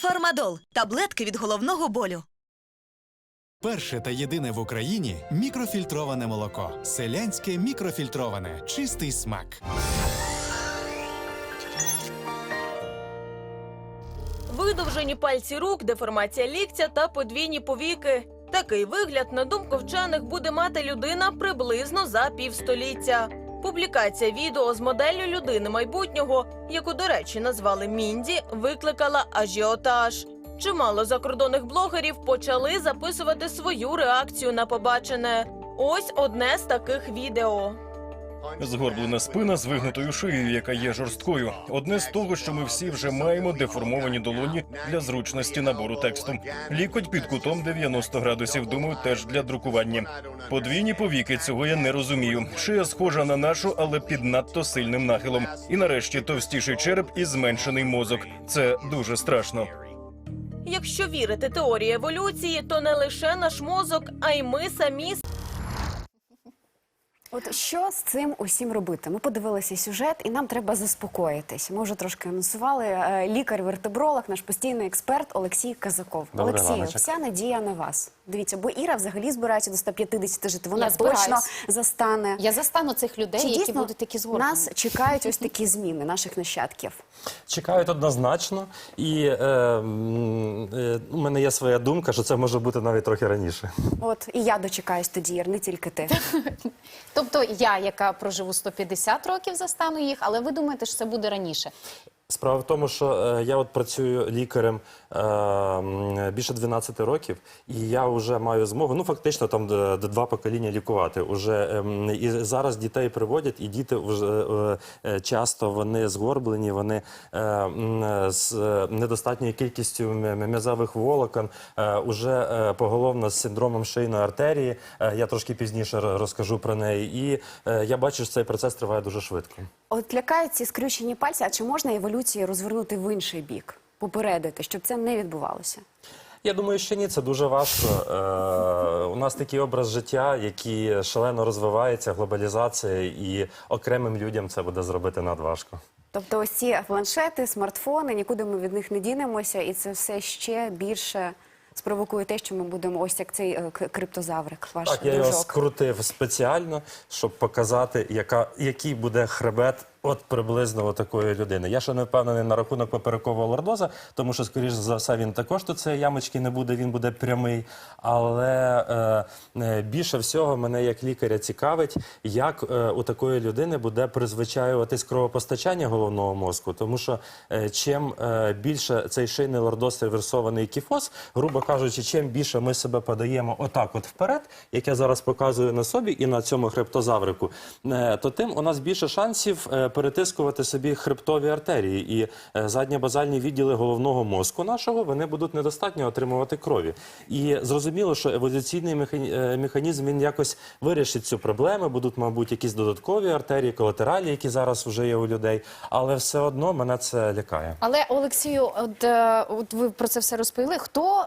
Фармадол таблетки від головного болю. Перше та єдине в Україні мікрофільтроване молоко. Селянське мікрофільтроване. Чистий смак. Видовжені пальці рук, деформація ліктя та подвійні повіки. Такий вигляд, на думку вчених, буде мати людина приблизно за півстоліття. Публікація відео з моделлю людини майбутнього, яку, до речі, назвали Мінді, викликала ажіотаж. Чимало закордонних блогерів почали записувати свою реакцію на побачене. Ось одне з таких відео. Згорблена спина з вигнутою шиєю, яка є жорсткою. Одне з того, що ми всі вже маємо деформовані долоні для зручності набору тексту. Лікоть під кутом 90 градусів. Думаю, теж для друкування. Подвійні повіки цього я не розумію. Шия схожа на нашу, але під надто сильним нахилом. І нарешті товстіший череп і зменшений мозок. Це дуже страшно. Якщо вірити теорії еволюції, то не лише наш мозок, а й ми самі От що з цим усім робити? Ми подивилися сюжет, і нам треба заспокоїтись. Ми вже трошки анонсували. Е, Лікар-вертебролог, наш постійний експерт Олексій Казаков. Добрий Олексію, раночок. вся надія на вас. Дивіться, бо Іра взагалі збирається до 150 жити. Вона Я точно збираюсь. застане. Я застану цих людей, Чи які дійсно будуть такі згорблені. нас чекають ось такі зміни наших нащадків? Чекають однозначно, і е, е, у мене є своя думка, що це може бути навіть трохи раніше. От і я дочекаюсь тоді, Ір, не тільки ти. Тобто я, яка проживу 150 років, застану їх, але ви думаєте, що це буде раніше? Справа в тому, що е, я от працюю лікарем більше 12 років, і я вже маю змогу, ну фактично там два покоління лікувати. Уже ем, і зараз дітей приводять, і діти вже е, е, часто вони згорблені, вони е, з е, недостатньою кількістю м'язових волокон, е, уже е, поголовно з синдромом шийної артерії. Е, я трошки пізніше розкажу про неї. І е, я бачу, що цей процес триває дуже швидко. От лякають ці скрючені пальці, а чи можна еволюцію розвернути в інший бік, попередити, щоб це не відбувалося? Я думаю, що ні, це дуже важко. Е, у нас такий образ життя, який шалено розвивається, глобалізація, і окремим людям це буде зробити надважко. Тобто ось ці планшети, смартфони, нікуди ми від них не дінемося, і це все ще більше спровокує те, що ми будемо ось як цей е, криптозаврик, ваш Так, я його скрутив спеціально, щоб показати, яка, який буде хребет от приблизно такої людини. Я ще не впевнений на рахунок поперекового лордоза, тому що, скоріш за все, він також тут цієї ямочки не буде, він буде прямий. Але е, е, більше всього мене як лікаря цікавить, як е, у такої людини буде призвичаюватись кровопостачання головного мозку. Тому що е, чим е, більше цей шийний лордоз реверсований кіфоз, грубо кажучи, чим більше ми себе подаємо отак, от вперед, як я зараз показую на собі і на цьому хребтозаврику, е, то тим у нас більше шансів е, перетискувати собі хребтові артерії. І е, задньобазальні відділи головного мозку нашого вони будуть недостатньо отримувати крові. І зрозуміло, що еволюційний е, механізм він якось вирішить цю проблему. Будуть, мабуть, якісь додаткові артерії, колатералі, які зараз вже є у людей. Але все одно мене це лякає. Але Олексію, от, е, от ви про це все розповіли. Хто,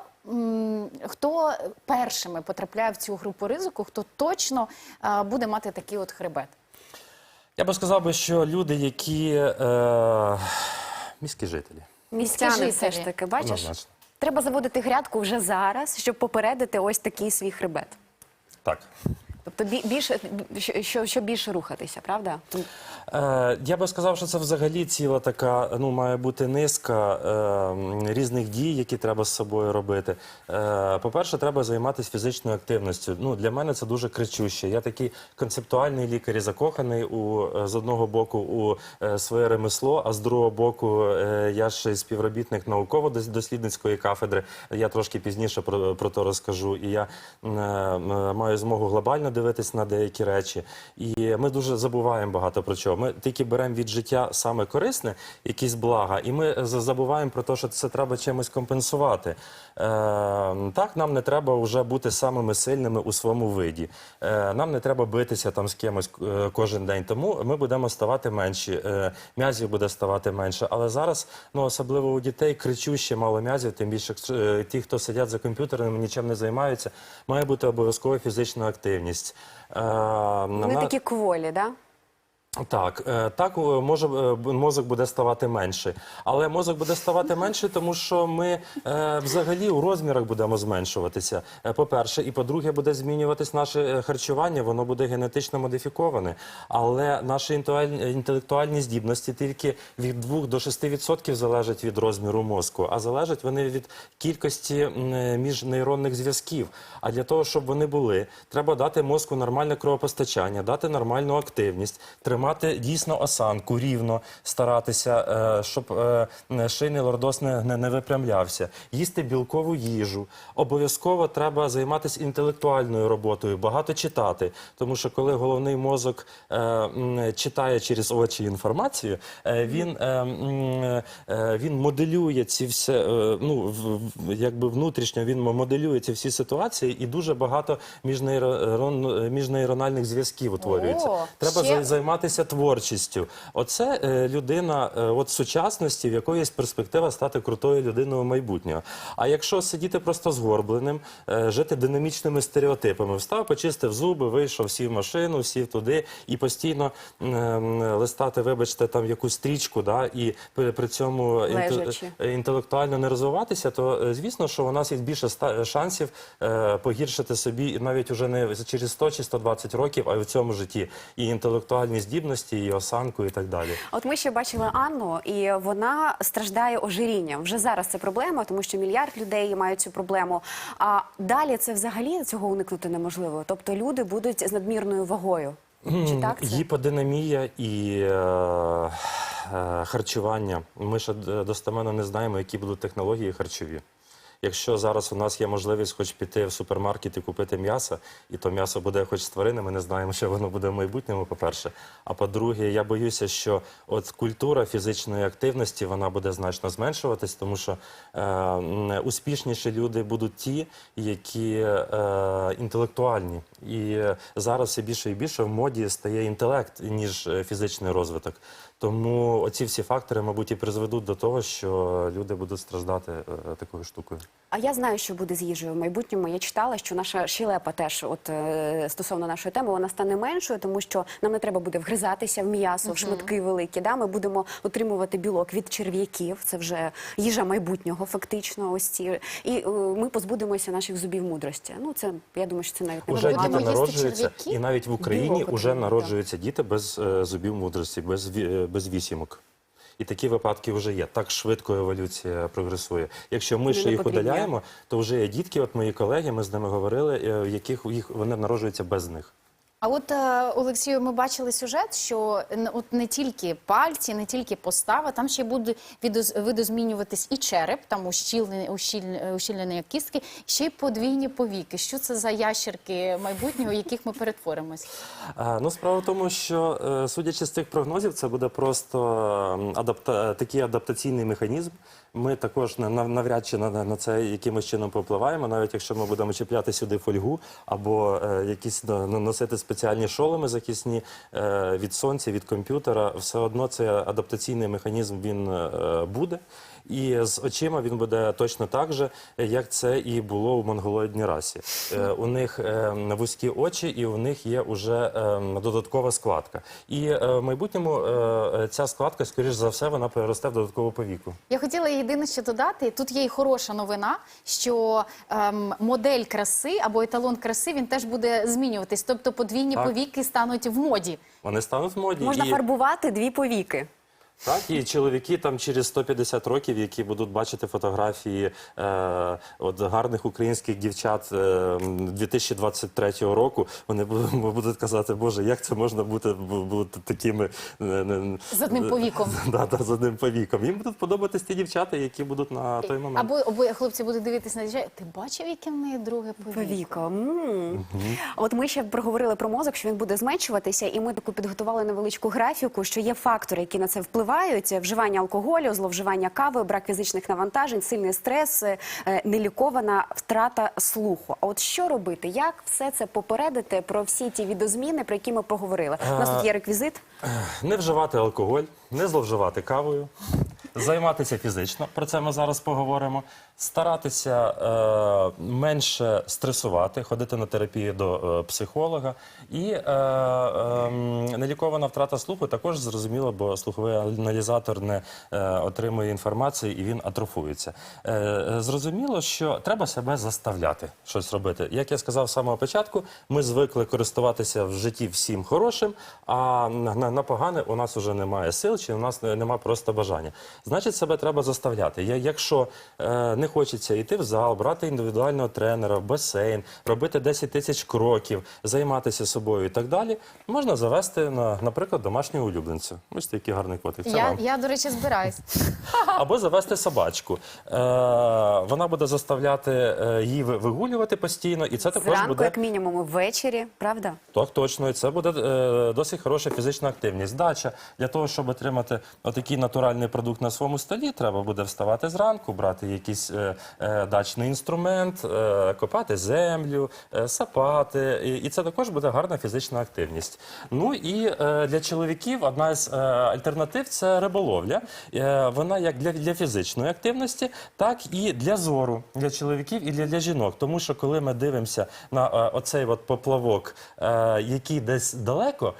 хто першими потрапляє в цю групу ризику, хто точно буде мати такий от хребет? Я би сказав би, що люди, які е, міські жителі. Містяни все ж таки, бачиш? Однозначно. Треба заводити грядку вже зараз, щоб попередити ось такий свій хребет. Так. Тобто більше що, що, більше рухатися, правда? Е, я би сказав, що це взагалі ціла така, ну, має бути низка е, різних дій, які треба з собою робити. Е, по-перше, треба займатися фізичною активністю. Ну, для мене це дуже кричуще. Я такий концептуальний лікар і закоханий у, е, з одного боку у е, своє ремесло, а з другого боку, е, я ще співробітник науково-дослідницької кафедри. Я трошки пізніше про, про то розкажу. І я е, маю змогу глобально дивитись на деякі речі. І ми дуже забуваємо багато про чого. Ми тільки беремо від життя саме корисне, якісь блага, і ми забуваємо про те, що це треба чимось компенсувати. Е, так, нам не треба вже бути самими сильними у своєму виді. Е, нам не треба битися там з кимось е, кожен день. Тому ми будемо ставати менші. Е, м'язів буде ставати менше. Але зараз, ну особливо у дітей, кричуще мало м'язів, тим більше е, ті, хто сидять за комп'ютерами, нічим не займаються, має бути обов'язково фізична активність. Е, Вони на- такі кволі, да? Так, е, так е, може е, мозок буде ставати менше, але мозок буде ставати менше, тому що ми взагалі у розмірах будемо зменшуватися. е, По-перше, і по-друге, буде змінюватись наше харчування, воно буде генетично модифіковане. Але наші інтелектуальні здібності тільки від 2 до 6% залежать від розміру мозку, а залежать вони від кількості міжнейронних зв'язків. А для того, щоб вони були, треба дати мозку нормальне кровопостачання, дати нормальну активність, тримати дійсно осанку рівно, старатися, е, щоб е, шийний лордоз не, не, не випрямлявся, їсти білкову їжу. Обов'язково треба займатися інтелектуальною роботою, багато читати. Тому що коли головний мозок е, читає через очі інформацію, е, він, е, е, він моделює ці все, е, ну, якби внутрішньо він моделює ці всі ситуації, і дуже багато міжнейрон- міжнейрональних зв'язків утворюється. О, Треба ще- за- займатися творчістю. Оце е, людина е, от сучасності, в якої є перспектива стати крутою людиною майбутнього. А якщо сидіти просто згорбленим, е, жити динамічними стереотипами, встав, почистив зуби, вийшов, сів в машину, сів туди і постійно м, листати, вибачте, там якусь стрічку, да, і при, при цьому е, інтелектуально не розвиватися, то е, звісно, що у нас є більше ста- шансів е, погіршити собі навіть уже не через 100 чи 120 років, а й у цьому житті і інтелектуальні здібності, і осанку, і так далі. От ми ще бачили Анну, і вона страждає ожирінням. Вже зараз це проблема, тому що мільярд людей мають цю проблему. А далі це взагалі цього уникнути неможливо. Тобто люди будуть з надмірною вагою. Чи так це? Гіподинамія і е, е, харчування. Ми ще достеменно не знаємо, які будуть технології харчові. Якщо зараз у нас є можливість хоч піти в супермаркет і купити м'ясо, і то м'ясо буде хоч з тварини, ми не знаємо, що воно буде в майбутньому, по-перше. А по-друге, я боюся, що от культура фізичної активності вона буде значно зменшуватись, тому що е, успішніші люди будуть ті, які е, інтелектуальні. І зараз все більше і більше в моді стає інтелект, ніж е, фізичний розвиток. Тому оці всі фактори, мабуть, і призведуть до того, що люди будуть страждати е, такою штукою. А я знаю, що буде з їжею в майбутньому. Я читала, що наша щелепа теж, от е, стосовно нашої теми, вона стане меншою, тому що нам не треба буде вгризатися в м'ясо, в шматки великі. Да? Ми будемо отримувати білок від черв'яків. Це вже їжа майбутнього, фактично. Ось ці і е, ми позбудемося наших зубів мудрості. Ну це я думаю, що це навіть не Уже діти їсти народжуються, і навіть в Україні Білок вже отримують, народжуються діти без е, зубів мудрості, без, ві- е, без вісімок. І такі випадки вже є. Так швидко еволюція прогресує. Якщо ми ще їх удаляємо, то вже є дітки, от мої колеги, ми з ними говорили, е, яких їх вони народжуються без них. А от е, Олексію, ми бачили сюжет, що от не тільки пальці, не тільки постава, там ще буде видозмінюватись і череп, там ущільнення, ущільнення, ущільнення кістки, ще й подвійні повіки. Що це за ящерки майбутнього, яких ми перетворимось? А, Ну, справа в тому, що е, судячи з цих прогнозів, це буде просто адапта... такий адаптаційний механізм. Ми також на- на- навряд чи на, це якимось чином попливаємо, навіть якщо ми будемо чіпляти сюди фольгу або е, якісь носити спеціальні шоломи захисні е, від сонця, від комп'ютера, все одно цей адаптаційний механізм він е, буде. І з очима він буде точно так же, як це і було у монголоїдній расі. Е, у них е, вузькі очі, і у них є вже е, додаткова складка. І е, в майбутньому ця складка, скоріш за все, вона переросте в додаткову повіку. Я хотіла єдине ще додати. Тут є і хороша новина, що ем, модель краси або еталон краси він теж буде змінюватись. Тобто подвійні Так. повіки стануть в моді. Вони стануть в моді. можна і... фарбувати дві повіки. Так, і чоловіки там через 150 років, які будуть бачити фотографії е, от гарних українських дівчат е, 2023 року, вони будуть, будуть казати, Боже, як це можна бути, бу- бути такими е, е, З одним повіком. Да, да, з одним повіком. Їм будуть подобатись ті дівчата, які будуть на той момент. Або, або хлопці будуть дивитися на дівчат. Ти бачив, яке в неї друге повіко? Повіка. М. От ми ще проговорили про мозок, що він буде зменшуватися, і ми таку підготували невеличку графіку, що є фактори, які на це впливають: вживання алкоголю, зловживання кави, брак фізичних навантажень, сильний стрес, е, нелікована втрата слуху. А от що робити? Як все це попередити про всі ті відозміни, про які ми поговорили? У нас тут є реквізит. Не вживати алкоголь, не зловживати кавою. Займатися фізично, про це ми зараз поговоримо. Старатися е, менше стресувати, ходити на терапію до е, психолога. І е, е, нелікована втрата слуху також зрозуміло, бо слуховий аналізатор не е, отримує інформацію і він атрофується. Е, е, зрозуміло, що треба себе заставляти щось робити. Як я сказав з самого початку, ми звикли користуватися в житті всім хорошим, а на, на, погане у нас вже немає сил, чи у нас не- нема просто бажання. Значить, себе треба заставляти. Я, якщо е, не хочеться йти в зал, брати індивідуального тренера, в басейн, робити 10 тисяч кроків, займатися собою і так далі, можна завести на, наприклад, домашнього улюбленця. Ось такий гарний котик. Це Я, вам. я, до речі, збираюсь. Або завести собачку. Е, вона буде заставляти е, її вигулювати постійно, і це також Зранку, буде як мінімум, ввечері, правда? так, точно, і це буде е, досить хороша фізична активність. Дача для того, щоб отримати отакий натуральний продукт на своєму столі, треба буде вставати зранку, брати якийсь е, е, дачний інструмент, е, копати землю, сапати. І, це також буде гарна фізична активність. Ну і для чоловіків одна з альтернатив це риболовля. Вона як для, фізичної активності, так і для зору для чоловіків і для, жінок. Тому що коли ми дивимося на оцей поплавок, який десь далеко,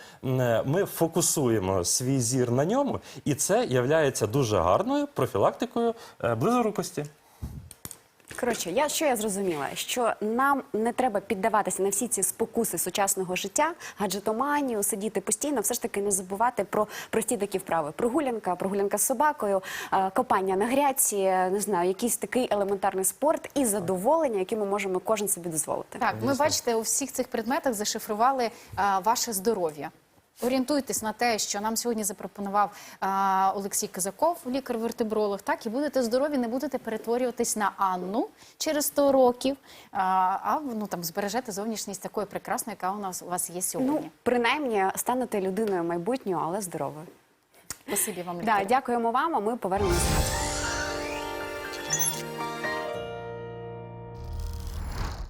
ми фокусуємо свій зір на ньому, і це є дуже гарною профілактикою е, близорукості. Коротше, я що я зрозуміла, що нам не треба піддаватися на всі ці спокуси сучасного життя, гаджетоманію, сидіти постійно, все ж таки не забувати про прості такі вправи. Прогулянка, прогулянка з собакою, е, копання на грядці, не знаю, якийсь такий елементарний спорт і задоволення, яке ми можемо кожен собі дозволити. Так, ми бачите, у всіх цих предметах зашифрували а, ваше здоров'я. Орієнтуйтесь на те, що нам сьогодні запропонував а, Олексій Казаков, лікар-вертебролог. Так, і будете здорові, не будете перетворюватись на Анну через 100 років, а, а ну там збережете зовнішність такої прекрасної, яка у нас у вас є сьогодні. Ну, принаймні, станете людиною майбутнього, але здоровою. Спасибі вам, Да, дякуємо вам, а ми повернемося.